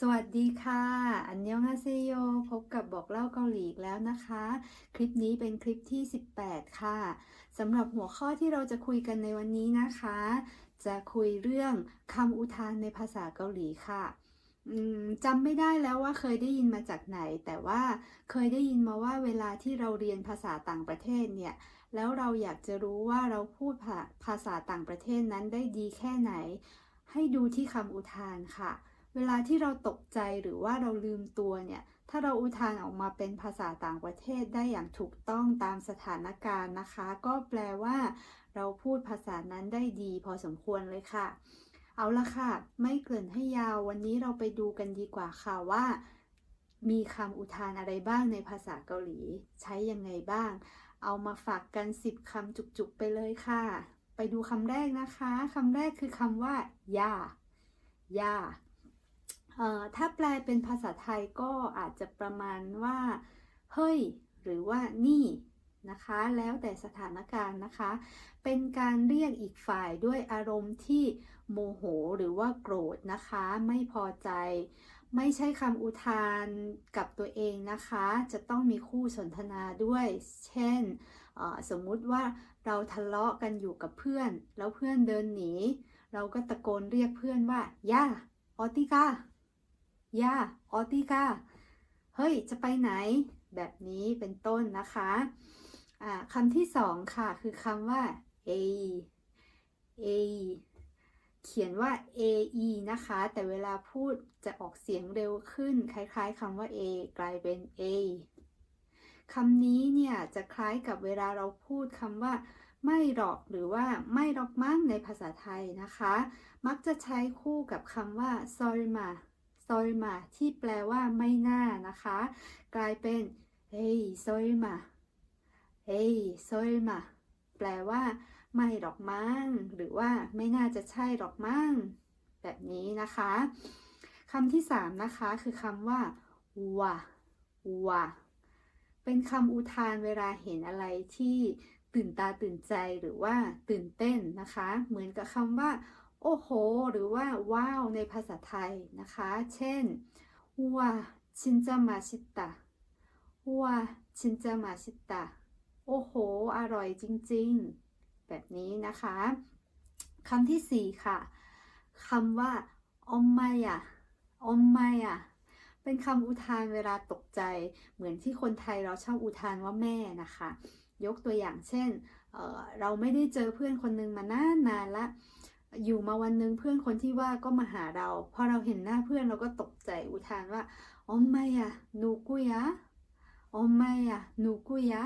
สวัสดีค่ะ อันยองฮาเซโย พบกับบอกเล่าเกาหลีแล้วนะคะ คลิปนี้เป็นคลิปที่ 18 ค่ะ สำหรับหัวข้อที่เราจะคุยกันในวันนี้นะคะ จะคุยเรื่องคำอุทานในภาษาเกาหลีค่ะจำไม่ได้แล้วว่าเคยได้ยินมาจากไหน แต่ว่าเคยได้ยินมาว่าเวลาที่เราเรียนภาษาต่างประเทศเนี่ย แล้วเราอยากจะรู้ว่าเราพูดภาภาษาต่างประเทศนั้นได้ดีแค่ไหน ให้ดูที่คำอุทานค่ะ เวลาที่เราตกใจหรือว่าเราลืมตัวเนี่ย ถ้าเราอุทานออกมาเป็นภาษาต่างประเทศได้อย่างถูกต้องตามสถานการณ์นะคะ ก็แปลว่า เราพูดภาษานั้นได้ดี พอสมควรเลยค่ะ เอาละค่ะ ไม่เกริ่นให้ยาววันนี้เราไปดูกันดีกว่าค่ะว่า มีคำอุทานอะไรบ้างในภาษาเกาหลี ใช้ยังไงบ้าง เอามาฝากกัน 10คำจุกๆไปเลยค่ะ ไปดูคำแรกนะคะคำแรกคือคำว่าย่าย่า ถ้าแปลเป็นภาษาไทยก็อาจจะประมาณว่า เฮ้ย หรือว่านี่นะคะ แล้วแต่สถานการณ์นะคะ เป็นการเรียกอีกฝ่ายด้วยอารมณ์ที่โมโหหรือว่าโกรธนะคะ ไม่พอใจ ไม่ใช่คำอุทานกับตัวเองนะคะ จะต้องมีคู่สนทนาด้วย เช่น สมมุติว่าเราทะเลาะกันอยู่กับเพื่อน แล้วเพื่อนเดินหนี เราก็ตะโกนเรียกเพื่อนว่าย่าออติกา ย่าออติกาเฮ้ย จะไปไหน แบบนี้เป็นต้นนะคะอ่าคำที่สองค่ะ คือคำว่า a a เขียนว่า ae นะคะ แต่เวลาพูดจะออกเสียงเร็วขึ้น คล้ายๆคำว่า a กลายเป็น a คำนี้เนี่ยจะคล้ายกับเวลาเราพูดคำว่า ไม่หรอกหรือว่าไม่หรอกมั้งในภาษาไทยนะคะ มักจะใช้คู่กับคำว่า sorma sorma ที่แปลว่าไม่น่านะคะ กลายเป็น hey sorma hey sorma แปลว่า ไม่หรอกมั้งหรือว่าไม่น่าจะใช่หรอกมั้งแบบนี้นะคะคำที่สามนะคะคือคำว่าวะวะเป็นคำอุทานเวลาเห็นอะไรที่ตื่นตาตื่นใจหรือว่าตื่นเต้นนะคะ เหมือนกับคำว่า โอ้โห หรือว่าว้าวในภาษาไทยนะคะ เช่นว้าชินจามาชิตะว้าชินจามาชิตะโอ้โห อร่อยจริงๆ แบบนี้นะคะคำที่สี่ค่ะคำว่าอมมายะอมมายะเป็นคำอุทานเวลาตกใจ เหมือนที่คนไทยเราชอบอุทานว่าแม่นะคะ ยกตัวอย่างเช่นเเราไม่ได้เจอเพื่อนคนหนึ่งมานานนานละ อยู่มาวันหนึ่งเพื่อนคนที่ว่าก็มาหาเราพอเราเห็นหน้าเพื่อนเราก็ตกใจอุทานว่าอมมายะหนูกุยะอมมายะหนูกุยะ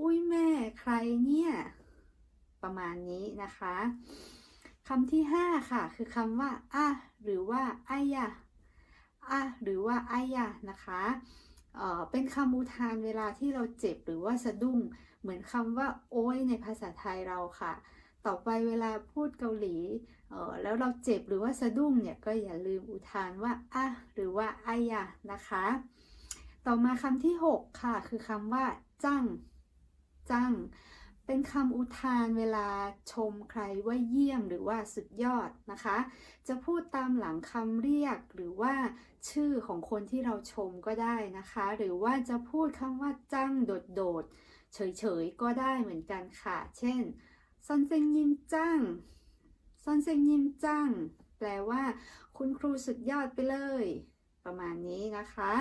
อุ้ยแม่ใครเนี่ย ประมาณนี้นะคะคำที่5ค่ะ คือคำว่าอะหรือว่าอายะอะหรือว่าอายะนะคะเอ่อเป็นคำอุทานเวลาที่เราเจ็บหรือว่าสะดุ้งเหมือนคำว่า โอ้ยในภาษาไทยเราค่ะ ต่อไปเวลาพูดเกาหลีเออแล้วเราเจ็บหรือว่าสะดุ้งเนี่ยก็อย่าลืมอุทานว่าอะหรือว่าอายะนะคะ ต่อมาคำที่ 6 ค่ะ คือคำว่าจังจังเป็นคำอุทานเวลาชมใครว่าเยี่ยมหรือว่าสุดยอดนะคะ จะพูดตามหลังคำเรียกหรือว่าชื่อของคนที่เราชมก็ได้นะคะ หรือว่าจะพูดคำว่าจังโดดๆเฉยๆก็ได้เหมือนกันค่ะ เช่น ซอนเซงยิมจังซอนเซงยิมจังแปลว่า คุณครูสุดยอดไปเลย ประมาณนี้นะคะ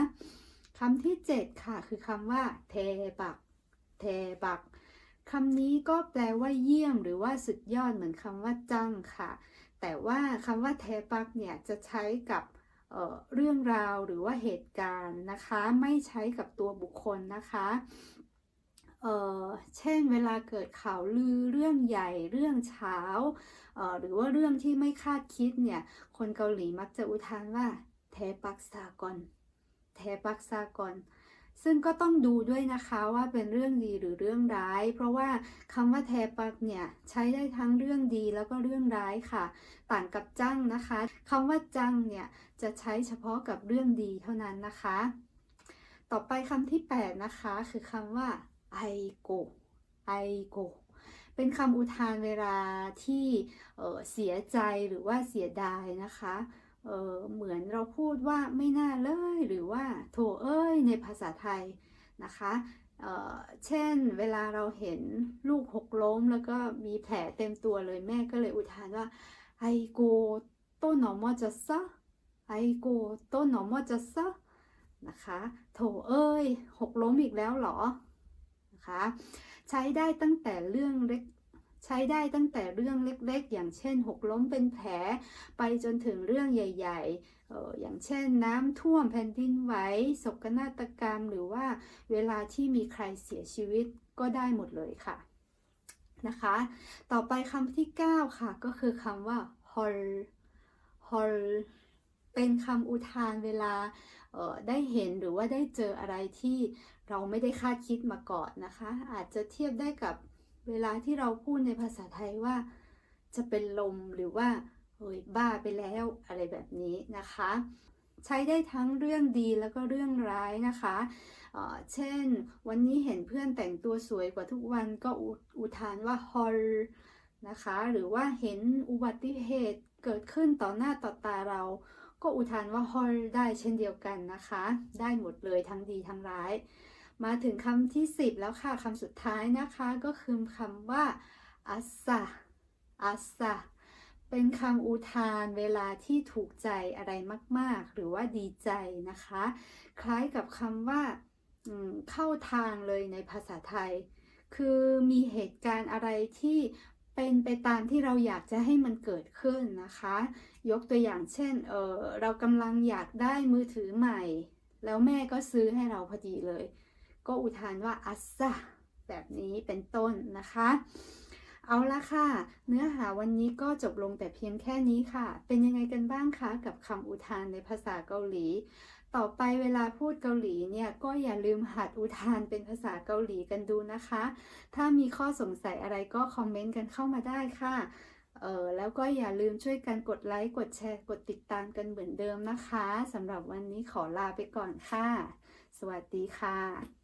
คำที่ 7 ค่ะ คือคำว่า เทบัก เทบักคำนี้ก็แปลว่าเยี่ยม หรือว่าสุดยอดเหมือนคำว่าจังค่ะ แต่ว่าคำว่าเทปักเนี่ยจะใช้กับเเรื่องราวหรือว่าเหตุการณ์นะคะ ไม่ใช้กับตัวบุคคลนะคะ เเช่นเวลาเกิดข่าวลือเรื่องใหญ่เรื่องเช้าหรือว่าเรื่องที่ไม่คาดคิดเนี่ย คนเกาหลีมักจะอุทานว่าเทปักซากอนเทปักซากอนซึ่งก็ต้องดูด้วยนะคะว่าเป็นเรื่องดีหรือเรื่องร้าย เพราะว่าคำว่าแทปักเนี่ยใช้ได้ทั้งเรื่องดีแล้วก็เรื่องร้ายค่ะ ต่างกับจังนะคะคำว่าจังเนี่ยจะใช้เฉพาะกับเรื่องดีเท่านั้นนะคะ ต่อไปคำที่ 8 นะคะ คือคำว่า ไอโกไอโกเป็นคำอุทานเวลาที่เเสียใจหรือว่าเสียดายนะคะเเหมือนเราพูดว่าไม่น่าเลย หรือว่าโถเอ้ยในภาษาไทยนะคะเเช่นเวลาเราเห็นลูกหกล้ม แล้วก็มีแผลเต็มตัวเลยแม่ก็เลยอุทานว่าไอโกโตหนอมอจะซะไอโกโตหนอมอจะซะนะคะ โถเอ้ยหกล้มอีกแล้วเหรอ นะคะ ใช้ได้ตั้งแต่เรื่องเล็กใช้ได้ตั้งแต่เรื่องเล็กๆ อย่างเช่น หกล้มเป็นแผล ไปจนถึงเรื่องใหญ่ๆอออย่างเช่นน้ำท่วมแผ่นดินไหวศกนาฏกรรม หรือว่าเวลาที่มีใครเสียชีวิตก็ได้หมดเลยค่ะนะคะ ต่อไปคำที่ 9 ค่ะ ก็คือคำว่า hol hol เป็นคำอุทานเวลาได้เห็นหรือว่าได้เจออะไรที่เราไม่ได้คาดคิดมาก่อนนะคะ อาจจะเทียบได้กับเวลาที่เราพูดในภาษาไทยว่า จะเป็นลมหรือว่าเฮ้ยบ้าไปแล้วอะไรแบบนี้นะคะ ใช้ได้ทั้งเรื่องดีแล้วก็เรื่องร้ายนะคะเเช่น วันนี้เห็นเพื่อนแต่งตัวสวยกว่าทุกวันก็อุทานว่า hol นะคะ หรือว่าเห็นอุบัติเหตุเกิดขึ้นต่อหน้าต่อตาเรา ก็อุทานว่า hol ได้เช่นเดียวกันนะคะ ได้หมดเลยทั้งดีทั้งร้าย มาถึงคำที่ 10 แล้วค่ะคำสุดท้ายนะคะก็คือคำว่าอัสซาอัสซาเป็นคำอุทานเวลาที่ถูกใจอะไรมาก ๆ หรือว่าดีใจนะคะ คล้ายกับคำว่าเข้าทางเลยในภาษาไทย คือมีเหตุการณ์อะไรที่ เป็นไปตามที่เราอยากจะให้มันเกิดขึ้นนะคะ ยกตัวอย่างเช่นเออเรากำลังอยากได้มือถือใหม่ แล้วแม่ก็ซื้อให้เราพอดีเลย ก็อุทานว่าอัสซาแบบนี้เป็นต้นนะคะ เอาละค่ะ เนื้อหาวันนี้ก็จบลงแต่เพียงแค่นี้ค่ะ เป็นยังไงกันบ้างคะ กับคำอุทานในภาษาเกาหลี ต่อไปเวลาพูดเกาหลีเนี่ยก็อย่าลืมหัดอุทานเป็นภาษาเกาหลีกันดูนะคะ ถ้ามีข้อสงสัยอะไรก็คอมเมนต์กันเข้ามาได้ค่ะ เออแล้วก็อย่าลืมช่วยกันกดไลค์ กดแชร์ กดติดตามกันเหมือนเดิมนะคะสำหรับวันนี้ขอลาไปก่อนค่ะ สวัสดีค่ะ